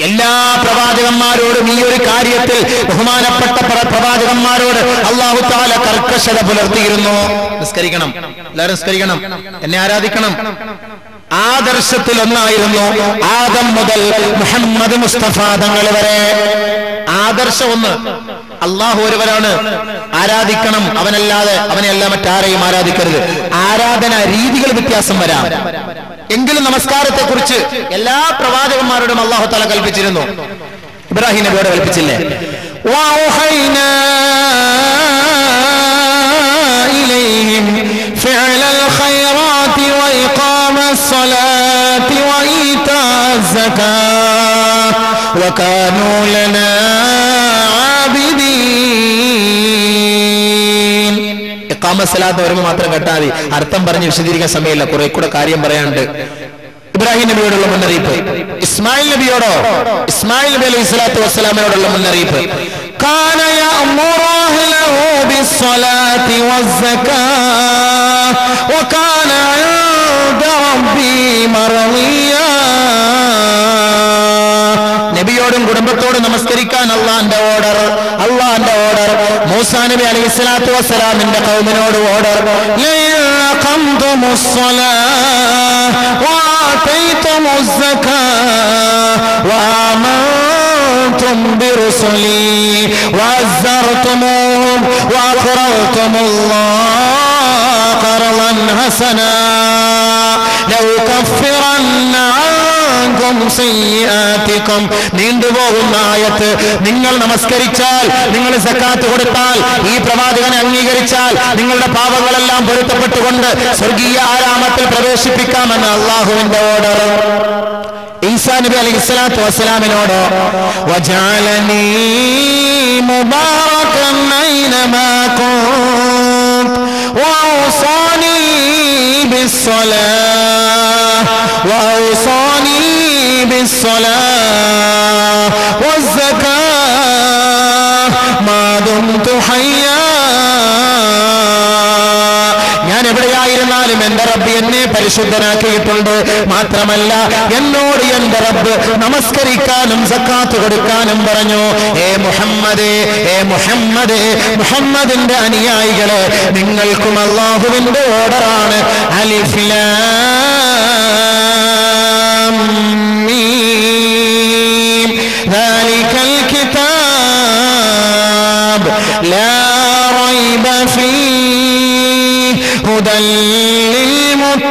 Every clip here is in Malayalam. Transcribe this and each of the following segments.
എല്ലാ പ്രവാചകന്മാരോടും ഈ ഒരു കാര്യത്തിൽ ബഹുമാനപ്പെട്ട പ്രവാചകന്മാരോട് അള്ളാഹു താല കർക്കശത പുലർത്തിയിരുന്നു. നിസ്കരിക്കണം. എല്ലാവരും നിസ്കരിക്കണം. എന്നെ ആരാധിക്കണം. ആദർശത്തിൽ ഒന്നായിരുന്നു ആദം മുതൽ മുഹമ്മദ് മുസ്തഫ തങ്ങൾ വരെ. ആദർശം ഒന്ന്. അള്ളാഹു ഒരുവരാണ് ആരാധിക്കണം. അവനല്ലാതെ അവനെയല്ല മറ്റാരെയും ആരാധിക്കരുത്. ആരാധന രീതികൾ വ്യത്യാസം വരാം. എങ്കിലും നമസ്കാരത്തെ കുറിച്ച് എല്ലാ പ്രവാചകന്മാരോടും അള്ളാഹു തല കൽപ്പിച്ചിരുന്നു ഇബ്രാഹിം നബിയോട് കൽപ്പിച്ചില്ലേ وأوحينا إليهم മസലാത്ത് വരുമ്പോൾ മാത്രം കെട്ടാതി. അർത്ഥം പറഞ്ഞ് വിശദീകരിക്കാൻ സമയമില്ല. കുറെ കൂടെ കാര്യം പറയാനുണ്ട്. ഇബ്രാഹിം നബിയോടുള്ള മുന്നറിയിപ്പ്. ഇസ്മായിൽ നബിയോടോ? ഇസ്മായിൽ നബി അലൈഹി സ്വലാത്തു വസ്സലാമയോടുള്ള മുന്നറിയിപ്പ്. നബിയോടും കുടുംബത്തോടും നമസ്കരിക്കാൻ അള്ളാന്റെ ഓർഡർ. അള്ള ഓർഡർ മൂസാ നബി അലൈഹി സ്വലാത്തു വസ്സലാമിന്റെ കൗമിനോട് ഓർഡർ لئن أقمتم الصلاة وآتيتم الزكاة وآمنتم برسلي وعزرتموهم وأقرضتم الله قرضا حسنا لأكفرن عنكم سيئاتكم നീണ്ടുപോകുന്ന ആയത്ത് നിങ്ങൾ നമസ്കരിച്ചാൽ നിങ്ങൾ സക്കാത്ത് കൊടുത്താൽ ഈ പ്രവാചകനെ അംഗീകരിച്ചാൽ നിങ്ങളുടെ പാപങ്ങളെല്ലാം പൊരുത്തപ്പെട്ടുകൊണ്ട് സ്വർഗീയ ആരാമത്തിൽ പ്രവേശിപ്പിക്കാമെന്ന് അള്ളാഹുവിന്റെ ഓർഡർ ഈസാ നബി അലൈഹി സ്വലാത്തു വസ്സലാമിനോട് وجعلني مباركا أينما كنت وأوصاني بالصلاة وأوصاني بالصلاة والزكاة ما دمت حيا ഞാൻ എവിടെയായിരുന്നാലും എന്റെ റബ്ബ് എന്നെ പരിശുദ്ധനാക്കിയിട്ടുണ്ട് മാത്രമല്ല എന്നോട് എന്റെ റബ്ബ് നമസ്കരിക്കാനും സക്കാത്ത് കൊടുക്കാനും പറഞ്ഞു ഏ മുഹമ്മദേ ഏ മുഹമ്മദേ മുഹമ്മദിന്റെ അനുയായികളെ നിങ്ങൾക്കും അള്ളാഹുവിന്റെ ഓർഡറാണ് ألف الكتاب لا ريب فيه هدى للمتقين.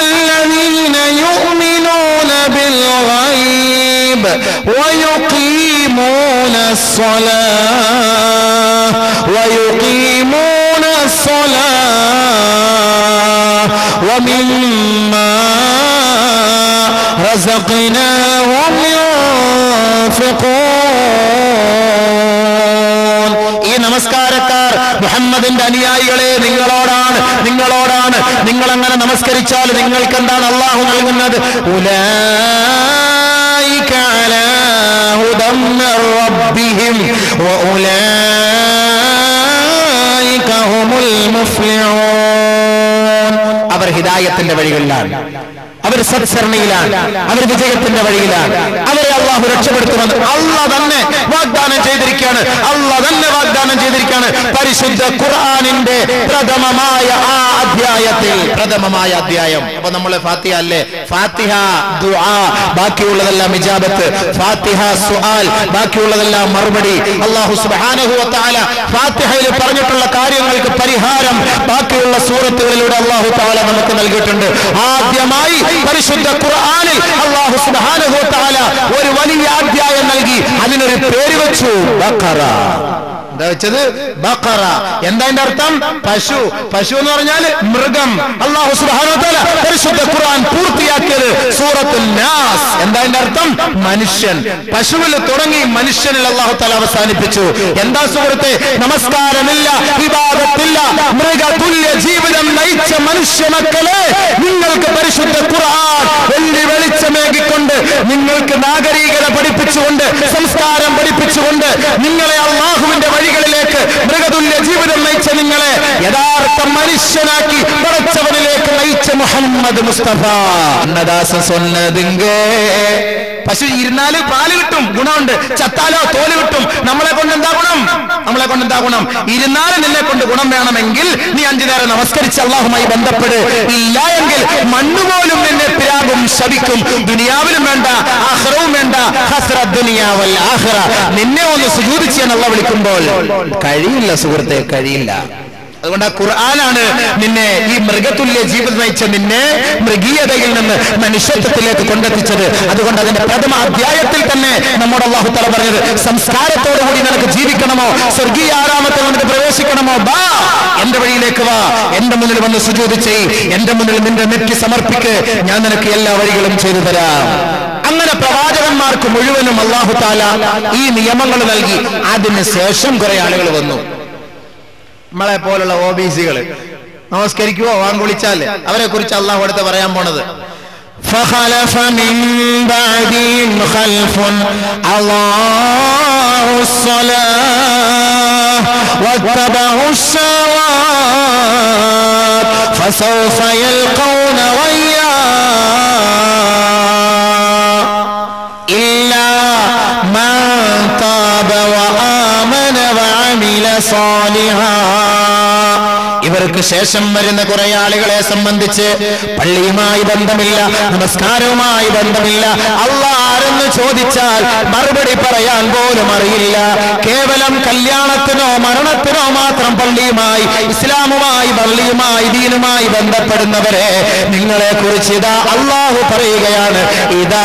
الذين يؤمنون بالغيب ويقيمون الصلاة. رزقناهم ينفقون ഈ നമസ്കാരക്കാർ മുഹമ്മദിന്റെ അനുയായികളെ നിങ്ങളോടാണ് നിങ്ങളോടാണ് നിങ്ങൾ അങ്ങനെ നമസ്കരിച്ചാൽ നിങ്ങൾക്ക് എന്താണ് അള്ളാഹു നൽകുന്നത് أولئك على هدى من ربهم وأولئك هم المفلحون അവർ ഹിദായത്തിന്റെ വഴികളിലാണ് അവർ സത്സരണയിലാണ്. അവർ വിജയത്തിന്റെ വഴിയിലാണ്. അവരെ അള്ളാഹു രക്ഷപ്പെടുത്തുമെന്ന് അള്ള തന്നെ വാഗ്ദാനം ചെയ്തിരിക്കുകയാണ്. അള്ള തന്നെ വാഗ്ദാനം ചെയ്തിരിക്കുകയാണ്. പരിശുദ്ധ ഖുർആാനിന്റെ പ്രഥമമായ ആ അധ്യായത്തിൽ. പ്രഥമമായ അധ്യായം. അപ്പൊ നമ്മളെ ഫാത്തിഹ അല്ലേ? ഫാത്തിഹ ദുആ ബാക്കിയുള്ളതെല്ലാം ഇജാബത്ത്. ഫാത്തിഹ സുആൽ ബാക്കിയുള്ളതെല്ലാം മറുപടി. അള്ളാഹു സുബ്ഹാനഹു വ തആല ഫാത്തിഹയിൽ പറഞ്ഞിട്ടുള്ള കാര്യങ്ങൾക്ക് പരിഹാരം ബാക്കിയുള്ള സൂറത്തുകളിലൂടെ അള്ളാഹു താല നമുക്ക് നൽകിയിട്ടുണ്ട്. ആദ്യമായി പരിശുദ്ധ ഖുർആനിൽ അള്ളാഹു സുബ്ഹാനഹു താല ഒരു വലിയ അധ്യായം നൽകി. അതിനൊരു പേര് വെച്ചു ബഖറ എന്താ വെച്ചത് ബക്കറ എന്താ അതിന്റെ അർത്ഥം? പശു. പശു എന്ന് പറഞ്ഞാൽ മൃഗം. അള്ളാഹു തആല പരിശുദ്ധ ഖുർആൻ പൂർത്തിയാക്കിയത് സൂറത്തുൽ നാസ്. എന്താ അതിന്റെ അർത്ഥം? മനുഷ്യൻ. പശുവിൽ തുടങ്ങി മനുഷ്യനിൽ അള്ളാഹു തല അവസാനിപ്പിച്ചു. എന്താ സുഹൃത്തെ? നമസ്കാരമില്ല വിവാദത്തില്ല മൃഗതുല്യ ജീവിതം നയിച്ച മനുഷ്യ മക്കളെ നിങ്ങൾക്ക് പരിശുദ്ധ ഖുർആൻ വെള്ളി വെളിച്ചമേകിക്കൊണ്ട് നിങ്ങൾക്ക് നാഗരീകത പഠിപ്പിച്ചുകൊണ്ട് സംസ്കാരം പഠിപ്പിച്ചുകൊണ്ട് നിങ്ങളെ അള്ളാഹുവിന്റെ വഴികളിലേക്ക് മൃഗതുല്യ ജീവിതം നയിച്ച നിങ്ങളെ യഥാർത്ഥ മനുഷ്യനാക്കി പടച്ചവനിലേക്ക് നയിച്ച മുഹമ്മദ് മുസ്തഫ. അന്നദാസ സ്വന്നതിങ്ക. പശു ഇരുന്നാൽ പാൽ കിട്ടും ഗുണമുണ്ട്. ചത്താലോ തോൽ കിട്ടും. നമ്മളെ കൊണ്ട് കൊണ്ട് എന്താ ഗുണം ഇരുന്നാലും നിന്നെ കൊണ്ട് ഗുണം വേണമെങ്കിൽ നീ അഞ്ചു നേരം നമസ്കരിച്ച് അള്ളാഹുമായി ബന്ധപ്പെട്. ഇല്ല എങ്കിൽ മണ്ണുപോലും നിന്നെ പിരാകും ശവിക്കും ദുനിയാവിലും വേണ്ട ആഹ്റവും വേണ്ട. ഹസ്ര ദുനിയാവൽ ആഹ്റ. നിന്നെ ഒന്ന് സുജൂതിച്ച് ചെയ്യാൻ വിളിക്കുമ്പോൾ കഴിയില്ല സുഹൃത്തെ കഴിയില്ല. അതുകൊണ്ട് ആ ഖുർആനാണ് നിന്നെ ഈ മൃഗതുല്യ ജീവിതം നയിച്ച നിന്നെ മൃഗീയതയിൽ നിന്ന് മനുഷ്യത്വത്തിലേക്ക് കൊണ്ടെത്തിച്ചത്. അതുകൊണ്ട് അതിന്റെ പ്രഥമ അധ്യായത്തിൽ തന്നെ നമ്മുടെ അള്ളാഹു പറഞ്ഞത് സംസ്കാരത്തോടുകൂടി നിനക്ക് ജീവിക്കണമോ? സ്വർഗീയ ആരാമത്തിൽ നിനക്ക് പ്രവേശിക്കണമോ? ബാ എന്റെ വഴിയിലേക്ക് വാ. എന്റെ മുന്നിൽ വന്ന് സുജൂതി ചെയ് എന്റെ മുന്നിൽ നിന്റെ നെറ്റി സമർപ്പിക്ക്. ഞാൻ നിനക്ക് എല്ലാ വഴികളും ചെയ്തു തരാം. അങ്ങനെ പ്രവാചകന്മാർക്ക് മുഴുവനും അള്ളാഹു താല ഈ നിയമങ്ങൾ നൽകി. അതിന് ശേഷം കുറെ ആളുകൾ വന്നു. നമ്മളെ പോലുള്ള ഒ ബി സികള് നമസ്കരിക്കുവോ വാങ്കുളിച്ചാൽ അവരെ കുറിച്ച് അള്ളാഹു അടുത്ത് പറയാൻ പോണത് فخلف من بعدهم خلف أضاعوا الصلاة واتبعوا الشهوات فسوف يلقون غيا عمل ഇവർക്ക് ശേഷം വരുന്ന കുറെ ആളുകളെ സംബന്ധിച്ച് പള്ളിയുമായി ബന്ധമില്ല നമസ്കാരവുമായി ബന്ധമില്ല. അള്ളാരെന്ന് ചോദിച്ചാൽ മറുപടി പറയാൻ പോലും അറിയില്ല. കേവലം കല്യാണത്തിനോ മരണത്തിനോ മാത്രം പള്ളിയുമായി ഇസ്ലാമുമായി പള്ളിയുമായി ദീനുമായി ബന്ധപ്പെടുന്നവരെ നിങ്ങളെ കുറിച്ച് ഇതാ അള്ളാഹു പറയുകയാണ്. ഇതാ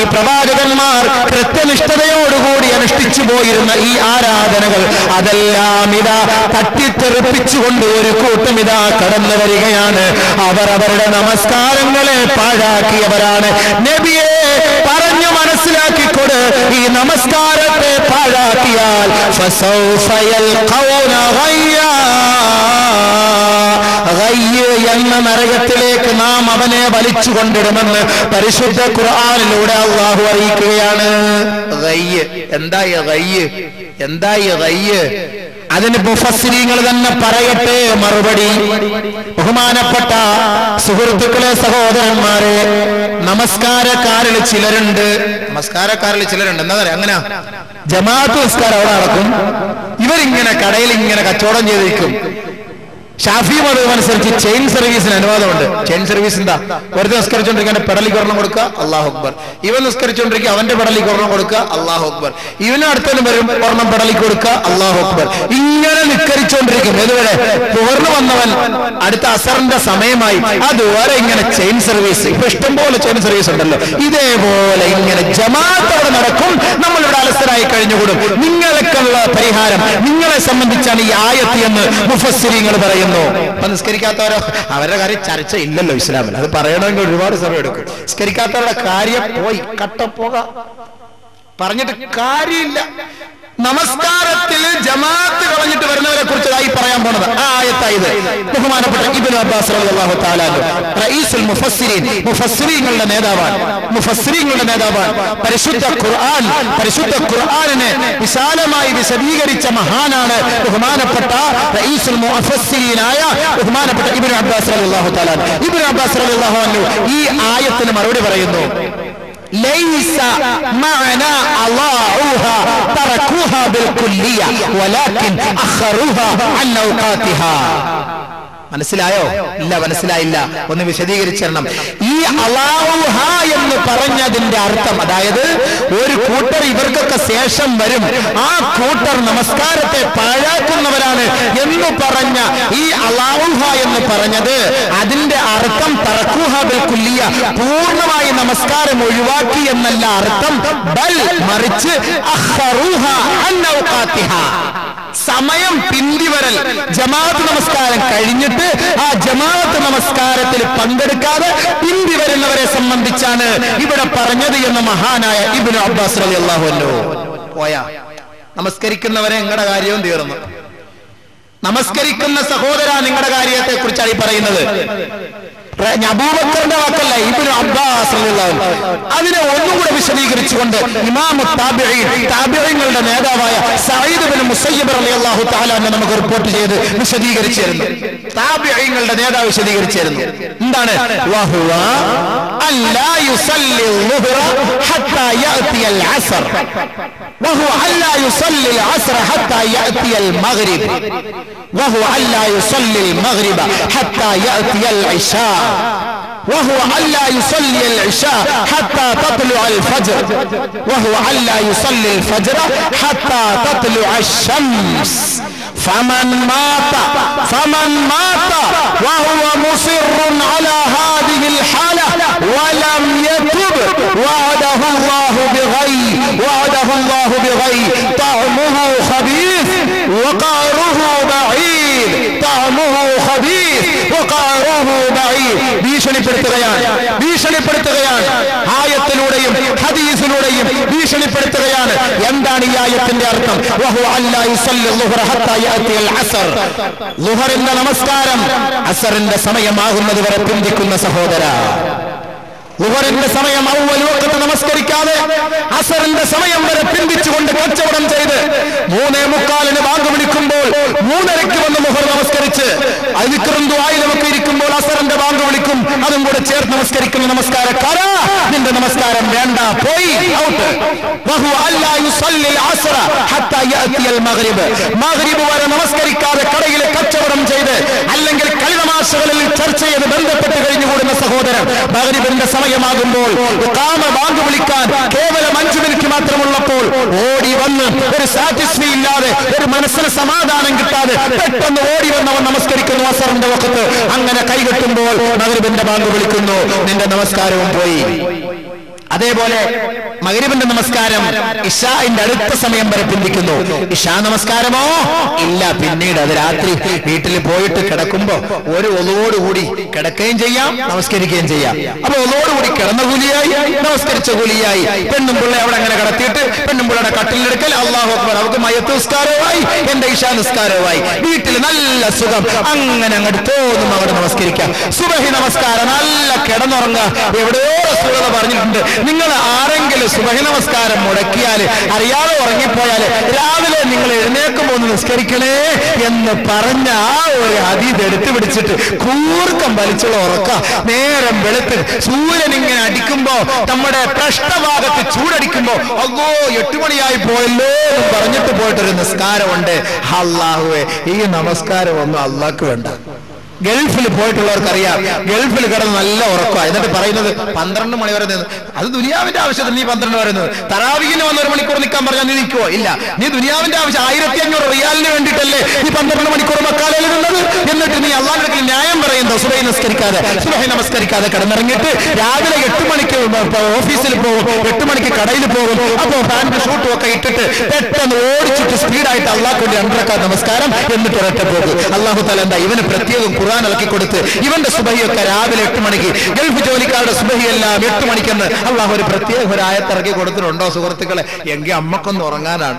ഈ പ്രവാചകന്മാർ കൃത്യനിഷ്ഠതയോടുകൂടി അനുഷ്ഠിച്ചു പോയിരുന്ന ഈ ആരാധനകൾ അതെല്ലാം ഇതാ തട്ടിത്തെറിപ്പിച്ചുകൊണ്ട് ഒരു കൂട്ടം ഇതാ കടന്നു വരികയാണ്. അവർ അവരുടെ നമസ്കാരങ്ങളെ പാഴാക്കിയവരാണ്. നബിയെ പറഞ്ഞു മനസ്സിലാക്കിക്കൊട്. ഈ നമസ്കാരത്തെ പാഴാക്കിയാൽ എന്ന നരകത്തിലേക്ക് നാം അവനെ വലിച്ചു കൊണ്ടിടുമെന്ന് പരിശുദ്ധ ഖുർആനിലൂടെ അള്ളാഹു അറിയിക്കുകയാണ്. എന്തായി എന്തായി അതിന് മുഫസ്രീങ്ങൾ തന്നെ പറയട്ടെ മറുപടി. ബഹുമാനപ്പെട്ട സുഹൃത്തുക്കളെ സഹോദരന്മാരെ നമസ്കാരക്കാരിൽ ചിലരുണ്ട്. നമസ്കാരക്കാരിൽ ചിലരുണ്ട്. എന്താ പറയാ അങ്ങനെ? ജമാഅത്ത് നമസ്കാരം അവിടെ നടക്കും. ഇവരിങ്ങനെ കടയിൽ ഇങ്ങനെ കച്ചവടം ചെയ്തിരിക്കും. ഷാഫി മതം അനുസരിച്ച് ചെയിൻ സർവീസിന് അനുവാദമുണ്ട്. ചെയിൻ സർവീസ് എന്താ? വെറുതെ നിസ്കരിച്ചോണ്ടിരിക്കാൻ പെടലിക്ക് ഒരെണ്ണം കൊടുക്കുക അള്ളാഹു അക്ബർ. ഇവൻ നിസ്കരിച്ചോണ്ടിരിക്കുക അവന്റെ പെടലിക്ക് ഒരെണ്ണം കൊടുക്കുക അള്ളാഹു അക്ബർ. ഇവന് വരും ഒരെണ്ണം പെടലിക്ക് കൊടുക്കുക അള്ളാഹു അക്ബർ. ഇങ്ങനെ നിസ്കരിച്ചോണ്ടിരിക്കും ഇതുവരെ പുകർന്നു വന്നവൻ അടുത്ത അസറിന്റെ സമയമായി. അതുവരെ ഇങ്ങനെ ചെയിൻ സർവീസ് ഇപ്പൊ ഇഷ്ടംപോലെ ചെയിൻ സർവീസ് ഉണ്ടല്ലോ. ഇതേപോലെ ഇങ്ങനെ ജമാഅത്ത് അവിടെ നടക്കും. നമ്മളിവിടെ അലസരായി കഴിഞ്ഞുകൂടും. നിങ്ങൾക്കുള്ള പരിഹാരം നിങ്ങളെ സംബന്ധിച്ചാണ് ഈ ആയത്ത് എന്ന് മുഫസ്സിരിങ്ങൾ പറയുന്നു. അപ്പൊ നിസ്കരിക്കാത്തവരോ? അവരുടെ കാര്യം ചർച്ച ഇല്ലല്ലോ ഇസ്ലാമിൽ. അത് പറയണമെങ്കിൽ ഒരുപാട് സമയം എടുക്കും. നിസ്കരിക്കാത്തവരുടെ കാര്യം പോയി കട്ട പോക. പറഞ്ഞിട്ട് കാര്യമില്ല. നമസ്കാരത്തിൽ ജമാഅത്ത് കളഞ്ഞിട്ട് വരുന്നവരെ കുറിച്ചതായി പറയാൻ പോണത് പറയുന്നത്. ബഹുമാനപ്പെട്ട ഇബ്നു അബ്ബാസ് റളിയല്ലാഹു തആല റഈസുൽ മുഫസ്സിരീൻ മുഫസ്സിരീങ്ങളുടെ നേതാവാണ്. മുഫസ്സിരീങ്ങളുടെ നേതാവാണ്. പരിശുദ്ധ ഖുർആൻ പരിശുദ്ധ ഖുർആനെ വിശാലമായി വിശദീകരിച്ച മഹാനാണ് ബഹുമാനപ്പെട്ട റഈസുൽ മുഫസ്സിരീനായ ബഹുമാനപ്പെട്ട ഇബ്നു അബ്ബാസ് റളിയല്ലാഹു തആല ഇബ്നു അബ്ബാസ് റളിയല്ലാഹു അൻഹു ഈ ആയത്തിന് മറുപടി പറയുന്നു ലൈസ മഅന അല്ലാഹു بالكلية ولكن أخروها عن أوقاتها. മനസ്സിലായോ? ഇല്ല മനസ്സിലായില്ല. ഒന്ന് വിശദീകരിച്ചിരണം ഈ അലാവുഹ എന്ന് പറഞ്ഞതിന്റെ അർത്ഥം അതായത് ഒരു കൂട്ടർ ഇവർക്കൊക്കെ ശേഷം വരും. ആ കൂട്ടർ നമസ്കാരത്തെ പാഴാക്കുന്നവരാണ് എന്ന് പറഞ്ഞ ഈ അലാവുഹ എന്ന് പറഞ്ഞത് അതിന്റെ അർത്ഥം തറക്കുഹ ബിൽ കുല്ലിയ. പൂർണമായി നമസ്കാരം ഒഴിവാക്കി എന്നല്ല അർത്ഥം. ബൽ മറിച്ച് അഖറുഹ അൻ ഔഖാത്തിഹ. സമയം പിന്തിവരൽ ജമാഅത്ത് നമസ്കാരം കഴിഞ്ഞിട്ട് ആ ജമാഅത്ത് നമസ്കാരത്തിൽ പങ്കെടുക്കാതെ പിന്തിവരുന്നവരെ സംബന്ധിച്ചാണ് ഇവിടെ പറഞ്ഞത് എന്ന് മഹാനായ ഇബ്നു അബ്ബാസ് റളിയല്ലാഹു അൻഹു പോയാ. നമസ്കരിക്കുന്നവരെ നിങ്ങളുടെ കാര്യവും തീർന്നു. നമസ്കരിക്കുന്ന സഹോദര നിങ്ങളുടെ കാര്യത്തെ കുറിച്ചാണ് ഈ പറയുന്നത്. അബൂബക്കറിന്റെ വാക്കല്ല ഇബ്നു അബ്ബാസ് അബ്ബാസ് റളിയല്ലാഹു അൻഹു. അതിനെ ഒന്നും കൂടെ വിശദീകരിച്ചുകൊണ്ട് ഇമാം താബിഈൻ താബിഈങ്ങളുടെ നേതാവായ സഈദ് ബിൻ മുസയ്യിബ് റളിയല്ലാഹു തആല അൻഹു നമുക്ക് റിപ്പോർട്ട് ചെയ്ത് വിശദീകരിച്ചിരുന്നു താബിഈങ്ങളുടെ നേതാവ് വിശദീകരിച്ചിരുന്നു എന്താണ് വഹുവ അല്ലാ യുസല്ലി الظهر حتى يأتي العصر وهو ألا يصلي العصر حتى يأتي المغرب وهو ألا يصلي المغرب حتى يأتي العشاء وهو ألا يصلي العشاء حتى تطلع الفجر. وهو ألا يصلي الفجر حتى تطلع الشمس. فمن مات فمن مات وهو مصر على هذه الحالة ولم يتب. وعده الله بغي وعده الله بغي. طعمه خبيث وقعره ഭീഷണിപ്പെടുത്തുകയാണ്. ഭീഷണിപ്പെടുത്തുകയാണ്. ആയത്തിലൂടെയും ഹദീസിലൂടെയും ഭീഷണിപ്പെടുത്തുകയാണ്. എന്താണ് ഈ ആയത്തിന്റെ അർത്ഥം? ലുഹറിന്റെ നമസ്കാരം അസറിന്റെ സമയമാകുന്നത് വരെ പിന്തിക്കുന്ന സഹോദര. ലുഹറിന്റെ സമയം ഔവൽ വക്കത്ത് നമസ്കരിക്കാതെ അസറിന്റെ സമയം വരെ പിന്തിച്ചുകൊണ്ട് കച്ചവടം ചെയ്ത് മൂന്നേ മുക്കാലിന് ഭാഗം വിളിക്കുമ്പോൾ മൂന്നരയ്ക്ക് വന്ന് മുഹർ നമസ്കരിച്ച് അതിക്രം ദുആയിലുമൊക്കെ ഇരിക്കുമ്പോൾ അസറിന്റെ ബാങ്ക് വിളിക്കും അതും കൂടെ ചേർത്ത് നമസ്കരിക്കുന്ന നമസ്കാരക്കാരാ. നമസ്കാരം. വേണ്ട പോയി. വരെ നമസ്കരിക്കാതെ കടയിൽ കച്ചവടം ചെയ്ത് അല്ലെങ്കിൽ കളിതമാശകളിൽ ചർച്ച ചെയ്ത് ബന്ധപ്പെട്ട് കഴിഞ്ഞുകൂടുന്ന സഹോദരൻ. മഗ്രിബിന്റെ സമയമാകുമ്പോൾ കാമ വാങ്ങു വിളിക്കാൻ കേവലം അഞ്ചു മിനിറ്റ് മാത്രമുള്ളപ്പോൾ ഓടി വന്ന് ഒരു സാറ്റിസ്ഫൈ ഇല്ലാതെ ഒരു മനസ്സിന് സമാധാനം കിട്ടാതെ പെട്ടെന്ന് ഓടി വന്നവൻ നമസ്കരിക്കുന്നു അസറിന്റെ വക്കത്ത് അങ്ങനെ കൈകെട്ടുമ്പോൾ മകരിബിന്റെ ബാങ്ക് വിളിക്കുന്നു. നിന്റെ നമസ്കാരവും പോയി. അതേപോലെ മകരിബിന്റെ നമസ്കാരം ഇഷാന്റെ അടുത്ത സമയം വരെ പിന്തിക്കുന്നു ഇഷാ നമസ്കാരമോ? ഇല്ല പിന്നീട് അത് രാത്രി വീട്ടിൽ പോയിട്ട് കിടക്കുമ്പോ ഒരു ഒലോടുകൂടി കിടക്കുകയും ചെയ്യാം നമസ്കരിക്കുകയും ചെയ്യാം. അപ്പൊ ഒലോടുകൂടി കിടന്ന കൂലിയായി നമസ്കരിച്ച കൂലിയായി. പെണ്ണും പിള്ളെ അവിടെ അങ്ങനെ കിടത്തിയിട്ട് പെണ്ണും പിള്ളയുടെ കട്ടിലെടുക്കൽ അള്ളാഹു അക്ബർ അവർക്ക് മയത്ത് നിസ്കാരവുമായി എന്റെ ഇഷാ നിസ്കാരവുമായി. വീട്ടിൽ നല്ല സുഖം. അങ്ങനെ അങ്ങോട്ട് തോന്നും അവിടെ നമസ്കരിക്കാം. സുബഹി നമസ്കാരം നല്ല കിടന്നുറങ്ങുക. എവിടെയോ സുഖത പറഞ്ഞിട്ടുണ്ട് നിങ്ങൾ ആരെങ്കിലും സുബഹി നമസ്കാരം മുടക്കിയാൽ അറിയാതെ ഉറങ്ങിപ്പോയാൽ രാവിലെ നിങ്ങൾ എഴുന്നേക്കുമ്പോൾ ഒന്ന് നിസ്കരിക്കണേ എന്ന് പറഞ്ഞ ആ ഒരു അതീത് എടുത്തു പിടിച്ചിട്ട് കൂർക്കം വലിച്ചുള്ള ഉറക്ക. നേരം വെളുത്ത് സൂര്യൻ ഇങ്ങനെ അടിക്കുമ്പോ നമ്മുടെ പ്രശ്നഭാഗത്ത് ചൂടടിക്കുമ്പോ അഗോ എട്ട് മണിയായി പോയല്ലോ എന്ന് പറഞ്ഞിട്ട് പോയിട്ടൊരു നിസ്കാരമുണ്ട്. അള്ളാഹുവേ ഈ നമസ്കാരം ഒന്നും അള്ളാഹ്ക്ക് വേണ്ട. ഗൾഫിൽ പോയിട്ടുള്ളവർക്ക് അറിയാം ഗൾഫിൽ കിടന്ന് നല്ല ഉറക്കമാണ് എന്നിട്ട് പറയുന്നത് പന്ത്രണ്ട് മണി വരെ നിന്ന്. അത് ദുനിയാവിന്റെ ആവശ്യത്തിന് നീ പന്ത്രണ്ട് വരെ നിന്ന്. തറാവിഹിന് വന്ന് ഒരു മണിക്കൂർ നിൽക്കാൻ പറഞ്ഞാൽ നീ നിൽക്കുവോ? ഇല്ല. നീ ദുനിയാവിന്റെ ആവശ്യം ആയിരത്തി അഞ്ഞൂറ് റിയാലിന് വേണ്ടിയിട്ടല്ലേ നീ പന്ത്രണ്ട് മണിക്കൂർ മക്കാലയിൽ നിന്നത്? എന്നിട്ട് നീ അള്ളാഹിന്റെ ന്യായം പറയുന്നത് സുബൈ നമസ്കരിക്കാതെ സുബൈ നമസ്കരിക്കാതെ കിടന്നിറങ്ങിയിട്ട് രാവിലെ എട്ട് മണിക്ക് ഓഫീസിൽ പോകും. എട്ട് മണിക്ക് കടയിൽ പോകും. അപ്പോ പാന്റ് ഷൂട്ടും ഒക്കെ ഇട്ടിട്ട് പെട്ടെന്ന് ഓടിച്ചിട്ട് സ്പീഡായിട്ട് അള്ളാഹുന്റെ അണ്ടറക്കാർ നമസ്കാരം എന്നിട്ട് ഒരൊറ്റ പോകും. അള്ളാഹു തല എന്താ ഇവന് പ്രത്യേകം ഖുർആൻ ഇറക്കി കൊടുത്ത് ഇവന്റെ സുബഹിയൊക്കെ രാവിലെ എട്ട് മണിക്ക് ഗൾഫ് ജോലിക്കാരുടെ സുബഹി എല്ലാം എട്ട് മണിക്കെന്ന് അള്ളാഹു ഒരു പ്രത്യേക ഒരു ആയത്തിറക്കി കൊടുത്തിട്ടുണ്ടോ സുഹൃത്തുക്കളെ? എങ്കിൽ അമ്മക്കൊന്ന് ഉറങ്ങാനാണ്.